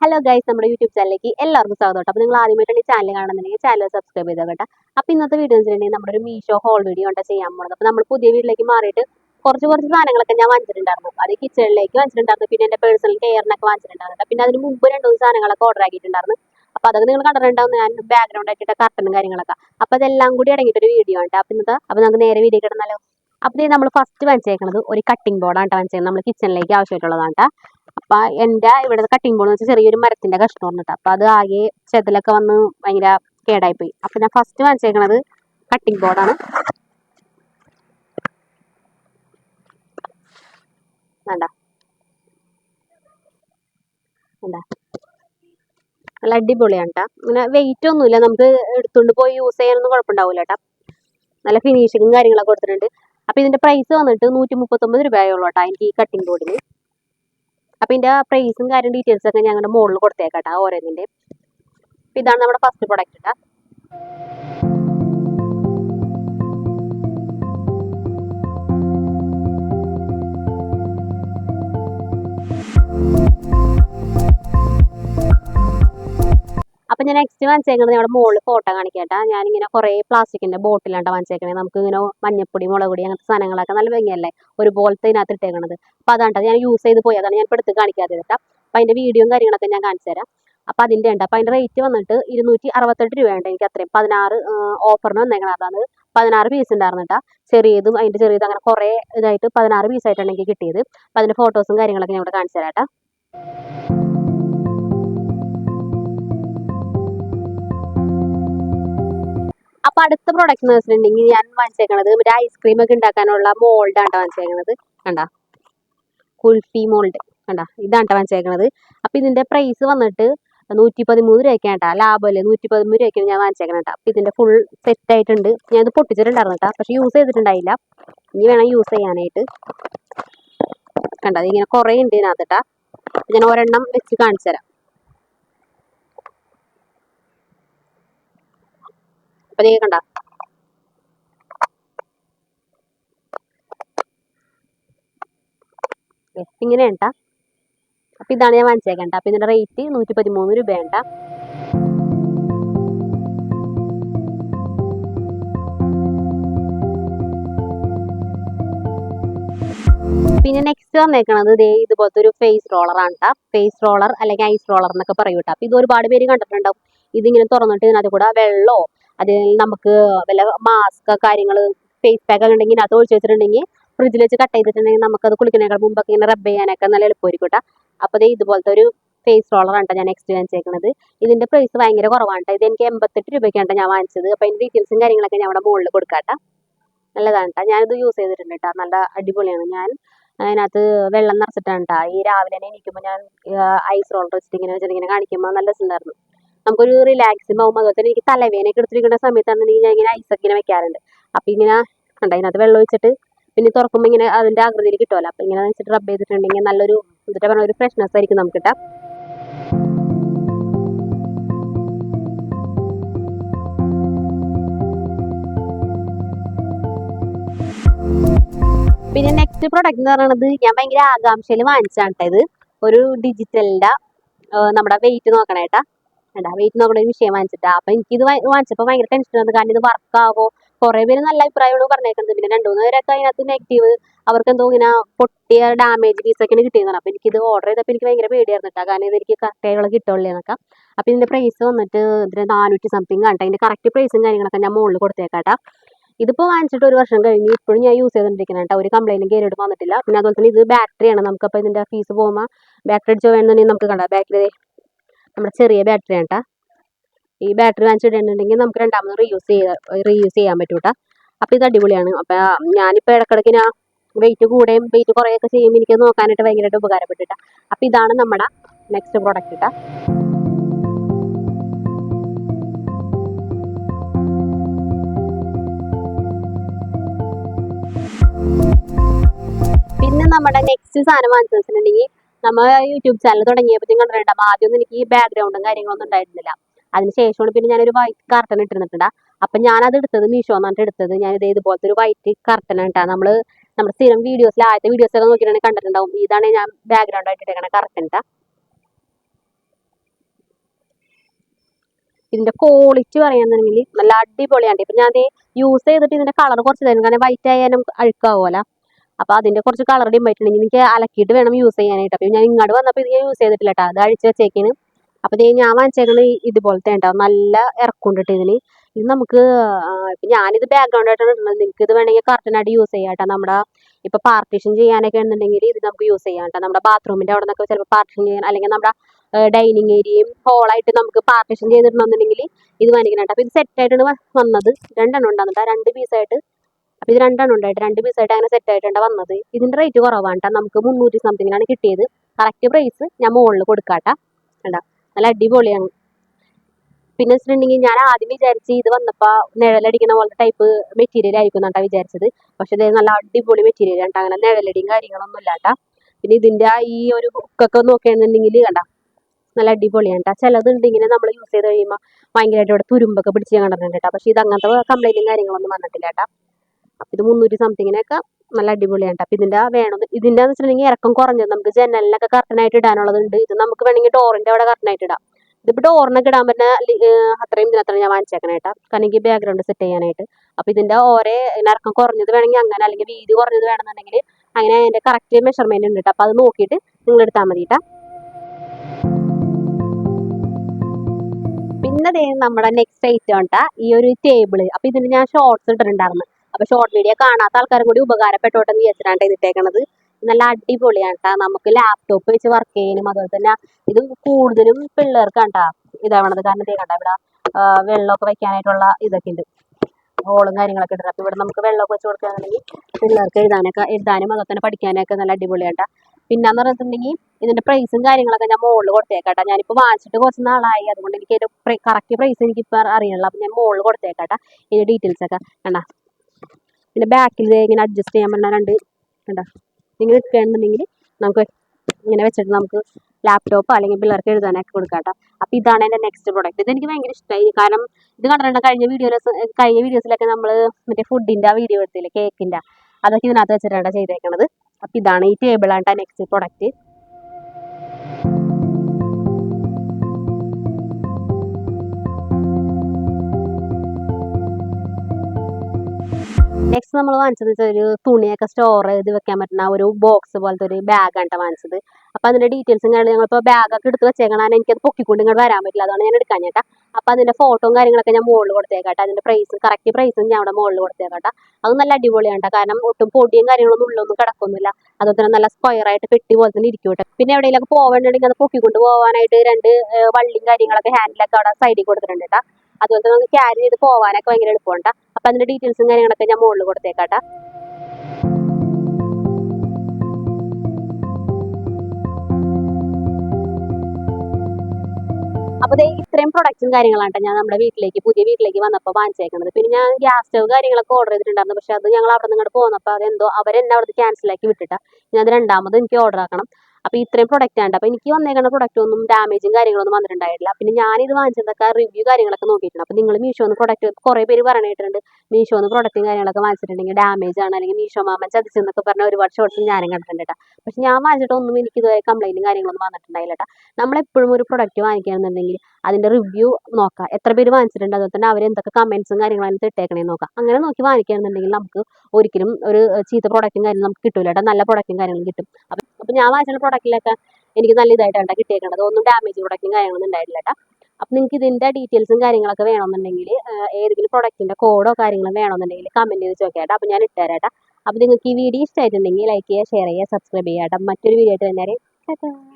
Hello guys നമ്മുടെ YouTube ചാനലിലേക്ക് എല്ലാവർക്കും സ്വാഗതം. അപ്പോൾ നിങ്ങൾ ആദ്യമായിട്ടാണ് ഈ ചാനൽ കാണുന്നുണ്ടെങ്കിൽ ചാനൽ സബ്സ്ക്രൈബ് ചെയ്തോ കേട്ടോ. അപ്പോൾ ഇന്നത്തെ വീഡിയോ വെച്ചിട്ടുണ്ടെങ്കിൽ നമ്മുടെ ഒരു മീഷോ ഹോൾ വീഡിയോ ഉണ്ട് ചെയ്യാൻ പോകുന്നത് അപ്പോൾ നമ്മൾ പുതിയ വീട്ടിലേക്ക് മാറിയിട്ട് കുറച്ച് കുറച്ച് സാധനങ്ങളൊക്കെ ഞാൻ വാങ്ങിച്ചിട്ടുണ്ടായിരുന്നു. അത് കിച്ചണിലേക്ക് വാങ്ങിച്ചിട്ടുണ്ടായിരുന്നു. പിന്നെ എന്റെ പേഴ്സണൽ കെയറിനൊക്കെ വാങ്ങിച്ചിട്ടുണ്ടായിരുന്നു പിന്നെ അതിന് മുമ്പ് രണ്ട് മൂന്ന് സാധനങ്ങളൊക്കെ ഓർഡർ ആക്കിയിട്ടുണ്ടായിരുന്നു. അപ്പോൾ അതൊക്കെ നിങ്ങൾ കണ്ടിട്ടുണ്ടാവും. ഞാൻ ബാക്ക്ഗ്രൗണ്ട് ആക്കിയിട്ട് കർട്ടനും കാര്യങ്ങളൊക്കെ. അപ്പോൾ അതെല്ലാം കൂടി അടങ്ങിയിട്ടൊരു വീഡിയോ ഉണ്ട് അപ്പോൾ ഇന്നത്തെ അപ്പോൾ നമുക്ക് നേരെ വീഡിയോ കിടന്നാലോ. അപ്പോൾ നമ്മൾ ഫസ്റ്റ് വാങ്ങിച്ചേക്കുന്നത് ഒരു കട്ടിംഗ് ബോർഡാണ് വാങ്ങിച്ചത് നമ്മൾ കിച്ചണിലേക്ക് ആവശ്യമായിട്ടുള്ളതാണ് അപ്പൊ എന്റെ ഇവിടെ കട്ടിംഗ് ബോർഡ് വെച്ചാൽ ചെറിയൊരു മരത്തിന്റെ കഷ്ണം പറഞ്ഞിട്ട്. അപ്പൊ അത് ആകെ ചെതലൊക്കെ വന്ന് ഭയങ്കര കേടായി പോയി അപ്പൊ ഞാൻ ഫസ്റ്റ് വാങ്ങിച്ചേക്കണത് കട്ടിംഗ് ബോർഡാണ് വേണ്ട. നല്ല അടിപൊളിയാണ് കേട്ടോ ഇങ്ങനെ വെയിറ്റ് ഒന്നുമില്ല. നമുക്ക് എടുത്തുകൊണ്ട് പോയി യൂസ് ചെയ്യാനൊന്നും കുഴപ്പമുണ്ടാവില്ല കേട്ടോ നല്ല ഫിനിഷിങ്ങും കാര്യങ്ങളൊക്കെ കൊടുത്തിട്ടുണ്ട്. അപ്പൊ ഇതിന്റെ പ്രൈസ് വന്നിട്ട് നൂറ്റി മുപ്പത്തൊമ്പത് രൂപയുള്ളൂ കേട്ടോ എനിക്ക് ഈ കട്ടിംഗ് ബോർഡിന് അപ്പൊ ഇതിന്റെ പ്രൈസും കാര്യം ഡീറ്റെയിൽസ് ഒക്കെ ഞങ്ങളുടെ മുകളിൽ കൊടുത്തേക്കട്ടെ ഓരോന്നിന്റെ അപ്പൊ ഇതാണ് നമ്മുടെ ഫസ്റ്റ് പ്രൊഡക്റ്റ് കേട്ടാ അപ്പൊ ഞാൻ നെക്സ്റ്റ് വാങ്ങിച്ചേക്കണത് നമ്മുടെ മുകളിൽ ഫോട്ടോ കാണിക്കട്ടാ. ഞാനിങ്ങനെ കുറേ പ്ലാസ്റ്റിക്കിന്റെ ബോട്ടിലാണ് വാങ്ങിച്ചേക്കണേ നമുക്ക് ഇങ്ങനെ മഞ്ഞപ്പൊടി മുളക് പൊടി അങ്ങനത്തെ സാധനങ്ങളൊക്കെ നല്ല ഭംഗിയല്ലേ? ഒരുപോലത്തെ ഇതിനകത്ത് ഇട്ടേക്കണത്. അപ്പൊ അതാണ് ഞാൻ യൂസ് ചെയ്ത് പോയി. അതാണ് ഞാൻ ഇപ്പോൾ എടുത്ത് കാണിക്കാതെ കേട്ടോ അപ്പൊ അതിന്റെ വീഡിയോയും കാര്യങ്ങളൊക്കെ ഞാൻ കാണിച്ചു തരാം. അപ്പൊ അതിന്റെ ഉണ്ട്. അപ്പൊ അതിന്റെ റേറ്റ് വന്നിട്ട് ഇരുന്നൂറ്റി അറുപത്തെട്ട് രൂപയുണ്ട് എനിക്ക് അത്രയും. പതിനാറ് ഓഫറിന് വന്നേക്കണം അതാണ് പതിനാറ് പീസ് ഉണ്ടായിരുന്നു കേട്ടോ ചെറിയതും അതിന്റെ ചെറിയതും അങ്ങനെ കുറേ ഇതായിട്ട് പതിനാറ് പീസ് ആയിട്ടാണ് എനിക്ക് കിട്ടിയത്. അപ്പൊ അതിന്റെ ഫോട്ടോസും കാര്യങ്ങളൊക്കെ ഞാൻ ഇവിടെ കാണിച്ചു തരാം അപ്പൊ അടുത്ത പ്രോഡക്റ്റ് എന്ന് വെച്ചിട്ടുണ്ടെങ്കിൽ ഞാൻ വാങ്ങിച്ചേക്കണത് മറ്റേ ഐസ്ക്രീം ഒക്കെ ഉണ്ടാക്കാനുള്ള മോൾഡ് മോൾഡാണ് വാങ്ങിച്ചേക്കണത്. കണ്ട? കുൽഫി മോൾഡ് കണ്ട? ഇതാണ് വാങ്ങിച്ചേക്കണത്. അപ്പൊ ഇതിന്റെ പ്രൈസ് വന്നിട്ട് നൂറ്റി പതിമൂന്ന് രൂപയ്ക്കാണ് കേട്ടോ ലാഭമല്ലേ നൂറ്റി പതിമൂന്ന് രൂപയ്ക്കാണ് ഞാൻ വാങ്ങിച്ചേക്കണം കേട്ടോ അപ്പൊ ഇതിന്റെ ഫുൾ സെറ്റ് ആയിട്ടുണ്ട്. ഞാൻ ഇത് പൊട്ടിച്ചിട്ടുണ്ടായിരുന്നു കേട്ടോ പക്ഷെ യൂസ് ചെയ്തിട്ടുണ്ടായില്ല. ഇനി വേണം യൂസ് ചെയ്യാനായിട്ട്. കണ്ടത് ഇങ്ങനെ കുറേ ഉണ്ട് ഇതിനകത്ത് ഞാൻ ഒരെണ്ണം വെച്ച് കാണിച്ചു തരാം അപ്പൊ നീ കണ്ട ഇങ്ങനെ ഉണ്ട അപ്പൊ ഇതാണ് ഞാൻ വാങ്ങിച്ചേക്കണ്ട അപ്പൊ ഇതിന്റെ റേറ്റ് നൂറ്റി പതിമൂന്ന് രൂപ ഉണ്ട പിന്നെ നെക്സ്റ്റ് വന്നേക്കണത് ദേ ഇതുപോലത്തെ ഒരു ഫേസ് റോളർ ആണ് കേട്ടോ ഫേസ് റോളർ അല്ലെങ്കിൽ ഐസ് റോളർ എന്നൊക്കെ പറയും കേട്ടോ അപ്പൊ ഇത് ഒരുപാട് പേര് കണ്ടിട്ടുണ്ടാവും. ഇതിങ്ങനെ തുറന്നിട്ട് ഇതിനകത്ത് കൂടെ വെള്ളമോ അതിൽ നമുക്ക് വല്ല മാസ്ക് കാര്യങ്ങൾ ഫേസ് പാക്ക് ഒക്കെ ഉണ്ടെങ്കിൽ അത് ഒഴിച്ചു വെച്ചിട്ടുണ്ടെങ്കിൽ ഫ്രിഡ്ജിൽ വെച്ച് കട്ട് ചെയ്തിട്ടുണ്ടെങ്കിൽ അത് കുളിക്കുന്നതിനേക്കാൾ മുമ്പൊക്കെ ഇങ്ങനെ റബ്ബ് ചെയ്യാനൊക്കെ നല്ല എളുപ്പമായിരിക്കും കേട്ടോ. അപ്പോൾ ഇതുപോലത്തെ ഒരു ഫേസ് റോളർ ആണ് ഞാൻ നെക്സ്റ്റ് വാങ്ങിച്ചേക്കുന്നത് ഇതിന്റെ പ്രൈസ് ഭയങ്കര കുറവാണ് ഇത് എനിക്ക് എൺപത്തെട്ട് രൂപയ്ക്കാണ് ഞാൻ വാങ്ങിച്ചത്. അപ്പോൾ അതിന്റെ ഡീറ്റെയിൽസും കാര്യങ്ങളൊക്കെ ഞാൻ അവിടെ മുകളിൽ കൊടുക്കാട്ടോ നല്ലതാണ് കേട്ടോ. ഞാനിത് യൂസ് ചെയ്തിട്ടുണ്ട് കേട്ടോ. നല്ല അടിപൊളിയാണ്. ഞാൻ അതിനകത്ത് വെള്ളം നിറച്ചിട്ടാണ് കേട്ടോ. ഈ രാവിലെ എണീക്കുമ്പോൾ ഞാൻ ഐസ് റോളർ വെച്ചിട്ട് ഇങ്ങനെ വെച്ചിട്ട് ഇങ്ങനെ കാണിക്കുമ്പോൾ നല്ല രസമുണ്ടായിരുന്നു. നമുക്കൊരു റിലാക്സിങ് ആവും. അതുപോലെ തന്നെ എനിക്ക് തലവേനയൊക്കെ എടുത്തിരിക്കുന്ന സമയത്താണെന്നുണ്ടെങ്കിൽ ഞാൻ ഇങ്ങനെ ഐസൊക്കെ ഇങ്ങനെ വെക്കാറുണ്ട്. അപ്പം ഇങ്ങനെ കണ്ട അതിനകത്ത് വെള്ളം ഒഴിച്ചിട്ട് പിന്നെ തുറക്കുമ്പോൾ ഇങ്ങനെ അതിന്റെ ആകൃതിയിൽ കിട്ടുമല്ലോ അപ്പം ഇങ്ങനെ വെച്ചിട്ട് റബ്ബ് ചെയ്തിട്ടുണ്ടെങ്കിൽ നല്ലൊരു എന്നിട്ട് പറഞ്ഞ ഒരു ഫ്രഷ്നെസ് ആയിരിക്കും നമുക്ക് കിട്ടാം. പിന്നെ നെക്സ്റ്റ് പ്രൊഡക്റ്റ് എന്ന് പറയുന്നത് ഞാൻ ഭയങ്കര ആകാംക്ഷയിൽ വാങ്ങിച്ചാണ് ഇത്. ഒരു ഡിജിറ്റലിന്റെ നമ്മുടെ വെയിറ്റ് നോക്കണേട്ടാ വേണ്ട വെയിറ്റ് നോക്കണ ഒരു വിഷയം വാങ്ങിച്ചിട്ടാ. അപ്പൊ എനിക്ക് ഇത് വാങ്ങിച്ചപ്പോ ഭയങ്കര ടെൻഷൻ വന്നു. കാരണം ഇത് വർക്ക് ആവോ? കുറെ പേര് നല്ല അഭിപ്രായമാണ് പറഞ്ഞേക്കുന്നത്. പിന്നെ രണ്ടു മൂന്ന് പേരൊക്കെ അതിനകത്ത് നെഗറ്റീവ് അവർക്ക് എന്തോ ഇങ്ങനെ പൊട്ടിയ ഡാമേജ് പീസ് ഒക്കെ കിട്ടിയതാണ് അപ്പൊ ഇത് ഓർഡർ ചെയ്തപ്പോൾ എനിക്ക് ഭയങ്കര പേടിയായിരുന്നു കേട്ടോ. കാരണം ഇത് എനിക്ക് കറക്റ്റ് ആയിട്ടുള്ള എന്നൊക്കെ. അപ്പൊ ഇതിന്റെ പ്രൈസ് വന്നിട്ട് ഇതിന് നാനൂറ്റി സംതിങ് ആണ് ഇതിന്റെ കറക്റ്റ് പ്രൈസും കാര്യങ്ങളൊക്കെ ഞാൻ മുകളിൽ കൊടുത്തേക്കാട്ടാ ഇതിപ്പോൾ വാങ്ങിച്ചിട്ട് ഒരു വർഷം കഴിഞ്ഞ് ഇപ്പോഴും ഞാൻ യൂസ് ചെയ്തുകൊണ്ടിരിക്കുന്നത് കേട്ടോ. ഒരു കംപ്ലൈന്റും കയറിയിട്ട് വന്നിട്ടില്ല. പിന്നെ അതുപോലെ തന്നെ ഇത് ബാറ്ററിയാണ് നമുക്കപ്പോൾ ഇതിന്റെ ഫീസ് പോകുമ്പോൾ ബാറ്ററി അടിച്ചോ വേണമെന്നുണ്ടെങ്കിൽ നമുക്ക് കണ്ടാ ബാറ്ററി നമ്മുടെ ചെറിയ ബാറ്ററി ആണ് കേട്ടോ ഈ ബാറ്ററി വാങ്ങിച്ചിട്ടുണ്ടെങ്കിൽ നമുക്ക് രണ്ടാമത് റീയൂസ് ചെയ്ത് റീയൂസ് ചെയ്യാൻ പറ്റും കേട്ടോ അപ്പോൾ ഇത് അടിപൊളിയാണ്. അപ്പോൾ ഞാനിപ്പോൾ ഇടക്കിടക്ക് ഞാൻ വെയിറ്റ് കൂടുകയും വെയിറ്റ് കുറേയൊക്കെ ചെയ്യുമ്പോൾ എനിക്ക് നോക്കാനായിട്ട് ഭയങ്കരമായിട്ട് ഉപകാരപ്പെട്ടിട്ടാ. അപ്പോൾ ഇതാണ് നമ്മുടെ നെക്സ്റ്റ് പ്രോഡക്റ്റ് കേട്ടോ പിന്നെ നമ്മുടെ നെക്സ്റ്റ് സാധനം വാങ്ങിച്ചു വെച്ചിട്ടുണ്ടെങ്കിൽ നമ്മൾ യൂട്യൂബ് ചാനൽ തുടങ്ങിയപ്പോൾ കണ്ടിട്ടുണ്ടാകും ആദ്യമൊന്നും എനിക്ക് ഈ ബാക്ക്ഗ്രൗണ്ടും കാര്യങ്ങളൊന്നും ഉണ്ടായിരുന്നില്ല. അതിനുശേഷമാണ് പിന്നെ ഞാനൊരു വൈറ്റ് കർട്ടൻ ഇട്ടിരുന്നിട്ടുണ്ട്. അപ്പൊ ഞാനത് എടുത്തത് മീഷോ എന്നിട്ട് എടുത്തത്. ഞാൻ ഇത് ഇതുപോലത്തെ ഒരു വൈറ്റ് കർട്ടൻ ഇട്ടാ നമ്മൾ നമ്മുടെ സ്ഥിരം വീഡിയോസിൽ ആദ്യത്തെ വീഡിയോസ് ഒക്കെ നോക്കിയിട്ടുണ്ടെങ്കിൽ കണ്ടിട്ടുണ്ടാവും. ഇതാണ് ഞാൻ ബാക്ക്ഗ്രൗണ്ട് ആയിട്ട് ഇട്ടേക്കണ കർട്ടൻ ഇട്ടാ ഇതിന്റെ ക്വാളിറ്റി പറയാന്നുണ്ടെങ്കിൽ നല്ല അടിപൊളിയാണ്. ഇപ്പൊ ഞാൻ യൂസ് ചെയ്തിട്ട് ഇതിന്റെ കളർ കുറച്ച് തരും. കാരണം വൈറ്റ് ആയാലും അഴുക്കാവുമല്ലോ. അപ്പൊ അതിന്റെ കുറച്ച് കളർ ഡിമ്പായിട്ടുണ്ടെങ്കിൽ എനിക്ക് അലക്കിയിട്ട് വേണം യൂസ് ചെയ്യാനായിട്ട്. അപ്പൊ ഞാൻ ഇങ്ങോട്ട് വന്നപ്പോൾ ഇത് ഞാൻ യൂസ് ചെയ്തിട്ടില്ല കേട്ടോ അത് അഴിച്ച് വെച്ചേക്കാണ്. അപ്പൊ ഇത് ഞാൻ വാങ്ങിച്ചേക്കണത് ഇതുപോലത്തെ ഉണ്ടാവും നല്ല ഇറക്കുണ്ടിട്ട് ഇതിന് ഇത് നമുക്ക് ഇപ്പൊ ഞാനിത് ബാക്ക്ഗ്രൗണ്ട് ആയിട്ടാണ് ഇടുന്നത്. നിങ്ങൾക്ക് ഇത് വേണമെങ്കിൽ കർട്ടനായിട്ട് യൂസ് ചെയ്യാം കേട്ടോ നമ്മുടെ ഇപ്പൊ പാർട്ടീഷൻ ചെയ്യാനൊക്കെ ഉണ്ടെന്നുണ്ടെങ്കിൽ ഇത് നമുക്ക് യൂസ് ചെയ്യാം കേട്ടോ നമ്മുടെ ബാത്റൂമിന്റെ അവിടെ നിന്നൊക്കെ ചിലപ്പോൾ പാർട്ടീഷൻ ചെയ്യാൻ അല്ലെങ്കിൽ നമ്മുടെ ഡൈനിങ് ഏരിയയും ഹോളായിട്ട് നമുക്ക് പാർട്ടീഷൻ ചെയ്തിട്ടുണ്ടെന്നുണ്ടെങ്കിൽ ഇത് വാങ്ങിക്കണം കേട്ടോ അപ്പൊ ഇത് സെറ്റ് ആയിട്ടാണ് വന്നത്. രണ്ടെണ്ണം ഉണ്ടാകുന്നുണ്ട് രണ്ട് പീസായിട്ട് അപ്പൊ ഇത് രണ്ടെണ്ണം ഉണ്ടായിട്ട് രണ്ട് പീസായിട്ട് അങ്ങനെ സെറ്റ് ആയിട്ടാണ് വന്നത്. ഇതിന്റെ റേറ്റ് കുറവാണ് കേട്ടോ നമുക്ക് മുന്നൂറ്റി സംതിങ്ങിനാണ് കിട്ടിയത്. കറക്റ്റ് പ്രൈസ് ഞാൻ മുകളിൽ കൊടുക്കാട്ടാ. കണ്ടാ? നല്ല അടിപൊളിയാണ്. പിന്നെ വെച്ചിട്ടുണ്ടെങ്കിൽ ഞാൻ ആദ്യം വിചാരിച്ച് ഇത് വന്നപ്പോ നിഴലടിക്കുന്ന പോലത്തെ ടൈപ്പ് മെറ്റീരിയൽ ആയിരിക്കും എന്നാട്ടാ വിചാരിച്ചത്. പക്ഷെ ഇത് നല്ല അടിപൊളി മെറ്റീരിയൽ ആണ് അങ്ങനെ നിഴലടിയും കാര്യങ്ങളൊന്നും ഇല്ലാട്ടാ പിന്നെ ഇതിന്റെ ഈ ഒരു ഹുക്കൊക്കെ നോക്കുകയാണെന്നുണ്ടെങ്കിൽ കണ്ട? നല്ല അടിപൊളിയാണ് കേട്ടോ ചിലതുണ്ട് ഇങ്ങനെ നമ്മൾ യൂസ് ചെയ്ത് കഴിയുമ്പോൾ ഭയങ്കരമായിട്ട് ഇവിടെ തുരുമ്പൊക്കെ പിടിച്ച് കണ്ടിട്ടുണ്ട് കേട്ടോ പക്ഷെ ഇത് അങ്ങനത്തെ കംപ്ലൈന്റും കാര്യങ്ങളൊന്നും വന്നിട്ടില്ല കേട്ടാ ഇത് മുന്നൂറ്റി സംതിങ്ങിനൊക്കെ നല്ല അടിപൊളിയാണ് അപ്പം ഇതിന്റെ വേണം ഇതിന്റെ വെച്ചിട്ടുണ്ടെങ്കിൽ ഇറക്കം കുറഞ്ഞത് നമുക്ക് ജനലിനൊക്കെ കറക്റ്റനായിട്ട് ഇടാനുള്ളതുണ്ട്. ഇത് നമുക്ക് വേണമെങ്കിൽ ഡോറിന്റെ അവിടെ കറക്റ്റനായിട്ട് ഇടാം. ഇതിപ്പോ ഡോറിനൊക്കെ ഇടാൻ പറ്റുന്ന അത്രയും ഇതിനത്ര ഞാൻ വാങ്ങിച്ചേക്കണേട്ടാ കാരണം എനിക്ക് ബാക്ക്ഗ്രൗണ്ട് സെറ്റ് ചെയ്യാനായിട്ട്. അപ്പൊ ഇതിന്റെ ഓരോ ഇറക്കം കുറഞ്ഞത് വേണമെങ്കിൽ അങ്ങനെ അല്ലെങ്കിൽ വീതി കുറഞ്ഞത് വേണമെന്നുണ്ടെങ്കിൽ അങ്ങനെ അതിന്റെ കറക്റ്റ് മെഷർമെന്റ് ഉണ്ട് കേട്ടോ അപ്പൊ അത് നോക്കിയിട്ട് നിങ്ങൾ എടുത്താൽ മതി കേട്ടോ പിന്നെ നമ്മുടെ നെക്സ്റ്റ് ഐറ്റം കേട്ടാ ഈ ഒരു ടേബിൾ അപ്പൊ ഇതിന് ഞാൻ ഷോർട്ട്സ് ഇട്ടിട്ടുണ്ടായിരുന്നു. അപ്പൊ ഷോർട്ട് വീഡിയോ കാണാത്ത ആൾക്കാരും കൂടി ഉപകാരപ്പെട്ടോട്ടെ എന്ന് വിചാരിച്ചിട്ടാണ് ഇട്ടേക്കണത് നല്ല അടിപൊളിയാണ് ട്ടാ. നമുക്ക് ലാപ്ടോപ്പ് വെച്ച് വർക്ക് ചെയ്യാനും അതുപോലെ തന്നെ ഇത് കൂടുതലും പിള്ളേർക്കാണ് കേട്ടോ ഇതാവണത്. കാരണം ഇതേ കണ്ട ഇവിടെ വെള്ളമൊക്കെ വെക്കാനായിട്ടുള്ള ഇതൊക്കെ ഉണ്ട്. ഹോളും കാര്യങ്ങളൊക്കെ ഉണ്ട്. അപ്പൊ ഇവിടെ നമുക്ക് വെള്ളമൊക്കെ വെച്ച് കൊടുക്കുകയാണെന്നുണ്ടെങ്കിൽ പിള്ളേർക്ക് എഴുതാനൊക്കെ എഴുതാനും അതുപോലെ തന്നെ പഠിക്കാനൊക്കെ നല്ല അടിപൊളിയാണ് ട്ടാ. പിന്നെന്ന് പറഞ്ഞിട്ടുണ്ടെങ്കിൽ ഇതിന്റെ പ്രൈസും കാര്യങ്ങളൊക്കെ ഞാൻ മുകളിൽ കൊടുത്തേക്കാട്ടെ ഞാനിപ്പോ വാങ്ങിച്ചിട്ട് കുറച്ച് നാളായി. അതുകൊണ്ട് എനിക്ക് കറക്റ്റ് പ്രൈസ് എനിക്ക് ഇപ്പൊ അറിയണില്ല അപ്പൊ ഞാൻ മുകളിൽ കൊടുത്തേക്കാട്ടെ ഇതിന്റെ ഡീറ്റെയിൽസ് ഒക്കെ കണ്ടാ. പിന്നെ ബാക്കിൽ ഇങ്ങനെ അഡ്ജസ്റ്റ് ചെയ്യാൻ പറ്റുന്ന രണ്ട് കണ്ടാ? ഇങ്ങനെ നിൽക്കുകയാണെന്നുണ്ടെങ്കിൽ നമുക്ക് ഇങ്ങനെ വെച്ചിട്ട് നമുക്ക് ലാപ്ടോപ്പ് അല്ലെങ്കിൽ പിള്ളേർക്ക് എഴുതാനൊക്കെ കൊടുക്കാട്ടോ അപ്പൊ ഇതാണ് എന്റെ നെക്സ്റ്റ് പ്രോഡക്റ്റ് ഇതെനിക്ക് ഭയങ്കര ഇഷ്ടമായി കാരണം ഇത് കണ്ടിട്ടുണ്ട്? കഴിഞ്ഞ വീഡിയോസ് കഴിഞ്ഞ വീഡിയോസിലൊക്കെ നമ്മൾ മറ്റേ ഫുഡിന്റെ ആ വീഡിയോ എടുത്തില്ലേ? കേക്കിന്റെ അതൊക്കെ ഇതിനകത്ത് വെച്ചിട്ടാണ് ചെയ്തേക്കണത്. അപ്പൊ ഇതാണ് ഈ ടേബിൾ ആണ് നെക്സ്റ്റ് പ്രൊഡക്റ്റ് നെക്സ്റ്റ് നമ്മൾ വാങ്ങിച്ചത് വെച്ചാൽ ഒരു തുണിയൊക്കെ സ്റ്റോർ ചെയ്ത് വെക്കാൻ പറ്റുന്ന ഒരു ബോക്സ് പോലത്തെ ഒരു ബാഗാണ് വാങ്ങിച്ചത്. അപ്പൊ അതിന്റെ ഡീറ്റെയിൽസും കാര്യങ്ങളും ഞങ്ങളിപ്പോൾ ബാഗൊക്കെ എടുത്ത് വെച്ചേക്കണം എനിക്കത് പൊക്കിക്കൊണ്ട് ഇങ്ങോട്ട് വരാൻ പറ്റില്ല. അതുകൊണ്ട് ഞാൻ എടുക്കാൻ ചേട്ടാ. അപ്പൊ അതിന്റെ ഫോട്ടോയും കാര്യങ്ങളൊക്കെ ഞാൻ മുകളിൽ കൊടുത്തേക്കാട്ടെ അതിന്റെ പ്രൈസും കറക്റ്റ് പ്രൈസും ഞാൻ അവിടെ മുകളിൽ കൊടുത്തേക്കാട്ടെ അത് നല്ല അടിപൊളിയാണ്. കാരണം ഒട്ടും പൊടിയും കാര്യങ്ങളൊന്നും ഉള്ളൊന്നും കിടക്കൊന്നുമില്ല. അതുപോലെ തന്നെ നല്ല സ്ക്വയർ ആയിട്ട് പെട്ടി പോലെ തന്നെ ഇരിക്കും കേട്ടോ പിന്നെ എവിടെയെങ്കിലും പോകണമെന്നുണ്ടെങ്കിൽ അത് പൊക്കിക്കൊണ്ട് പോകാനായിട്ട് രണ്ട് വള്ളിയും കാര്യങ്ങളൊക്കെ ഹാൻഡിലൊക്കെ അവിടെ സൈഡിൽ കൊടുത്തിട്ടുണ്ട് കേട്ടോ അതുപോലെ തന്നെ നമുക്ക് ക്യാരി ചെയ്ത് പോകാനൊക്കെ ഭയങ്കര എളുപ്പമുണ്ട് അപ്പൊ അതിന്റെ ഡീറ്റെയിൽസും കാര്യങ്ങളൊക്കെ ഞാൻ മുകളിൽ കൊടുത്തേക്കാട്ടാ. അപ്പൊ ദേ ഇത്രയും പ്രൊഡക്റ്റും കാര്യങ്ങളാണ് ഞാൻ നമ്മുടെ വീട്ടിലേക്ക് പുതിയ വീട്ടിലേക്ക് വന്നപ്പോൾ വാങ്ങിച്ചേക്കുന്നത് പിന്നെ ഞാൻ ഗ്യാസ് സ്റ്റവ് കാര്യങ്ങളൊക്കെ ഓർഡർ ചെയ്തിട്ടുണ്ടായിരുന്നു. പക്ഷെ അത് ഞങ്ങൾ അവിടെ നിന്ന് ഇങ്ങോട്ട് പോന്നപ്പോൾ അതെന്തോ അവരെന്നെ അവിടെ ക്യാൻസൽ ആക്കി വിട്ടിട്ടാ. ഞാൻ അത് രണ്ടാമത് എനിക്ക് ഓർഡർ ആക്കണം. അപ്പൊ ഇത്രയും പ്രൊഡക്റ്റ് ആണ് അപ്പൊ എനിക്ക് വന്നേക്കുന്ന പ്രൊഡക്റ്റ് ഒന്നും ഡാമേജും കാര്യങ്ങളൊന്നും വന്നിട്ടുണ്ടായിട്ടില്ല. പിന്നെ ഞാൻ ഇത് വാങ്ങിച്ചതൊക്കെ റിവ്യൂ കാര്യങ്ങളൊക്കെ നോക്കിയിട്ടുണ്ട്. അപ്പൊ നിങ്ങൾ മീഷോന്ന് പ്രൊഡക്റ്റ് കുറെ പേര് പറഞ്ഞിട്ടുണ്ട് മീഷോന്ന് പ്രൊഡക്റ്റും കാര്യങ്ങളൊക്കെ വാങ്ങിച്ചിട്ടുണ്ടെങ്കിൽ ഡാമേജ് ആണ്. അല്ലെങ്കിൽ മീഷോ മാമൻ ചതിച്ചെന്നൊക്കെ പറഞ്ഞ ഒരുപാട് ഷോർട്സ് ഞാനും കണ്ടിട്ടുണ്ട് കേട്ടോ പക്ഷെ ഞാൻ വാങ്ങിച്ചിട്ടൊന്നും എനിക്ക് ഇതുവരെ കംപ്ലൈന്റും കാര്യങ്ങളൊന്നും വന്നിട്ടുണ്ടായില്ല കേട്ടോ നമ്മളെപ്പോഴും ഒരു പ്രൊഡക്റ്റ് വാങ്ങിക്കുകയാണെന്നുണ്ടെങ്കിൽ അതിന്റെ റിവ്യൂ നോക്കാം. എത്ര പേര് വാങ്ങിച്ചിട്ടുണ്ട്? അതുപോലെ തന്നെ അവർ എന്തൊക്കെ കമന്റ്സും കാര്യങ്ങളും അതിനകത്ത് ഇട്ടേക്കണേന്ന് നോക്കാം. അങ്ങനെ നോക്കി വാങ്ങിക്കുകയാണെന്നുണ്ടെങ്കിൽ നമുക്ക് ഒരിക്കലും ഒരു ചീത്ത പ്രൊഡക്റ്റും കാര്യങ്ങളും നമുക്ക് കിട്ടൂല കേട്ടോ നല്ല പ്രൊഡക്റ്റും കാര്യങ്ങളും കിട്ടും. അപ്പം ഞാൻ വാങ്ങിച്ച പ്രൊഡക്റ്റിലൊക്കെ എനിക്ക് നല്ല ഇതായിട്ടാണ് കിട്ടിയേക്കുന്നത് ഒന്നും ഡാമേജ് പ്രൊഡക്റ്റും കാര്യങ്ങളൊന്നും ഉണ്ടായിട്ടില്ല കേട്ടോ അപ്പം നിങ്ങൾക്ക് ഇതിന്റെ ഡീറ്റെയിൽസും കാര്യങ്ങളൊക്കെ വേണമെന്നുണ്ടെങ്കിൽ ഏതെങ്കിലും പ്രൊഡക്റ്റിന്റെ കോഡോ കാര്യങ്ങളും വേണമെന്നുണ്ടെങ്കിൽ കമന്റ് ചെയ്ത് ചോദിക്കാം അപ്പം ഞാൻ ഇട്ടുതരാം കേട്ടോ അപ്പം നിങ്ങൾക്ക് ഈ വീഡിയോ ഇഷ്ടമായിട്ടുണ്ടെങ്കിൽ ലൈക്ക് ചെയ്യുക ഷെയർ ചെയ്യുക സബ്സ്ക്രൈബ് ചെയ്യുക മറ്റൊരു വീഡിയോ ആയിട്ട് തന്നെ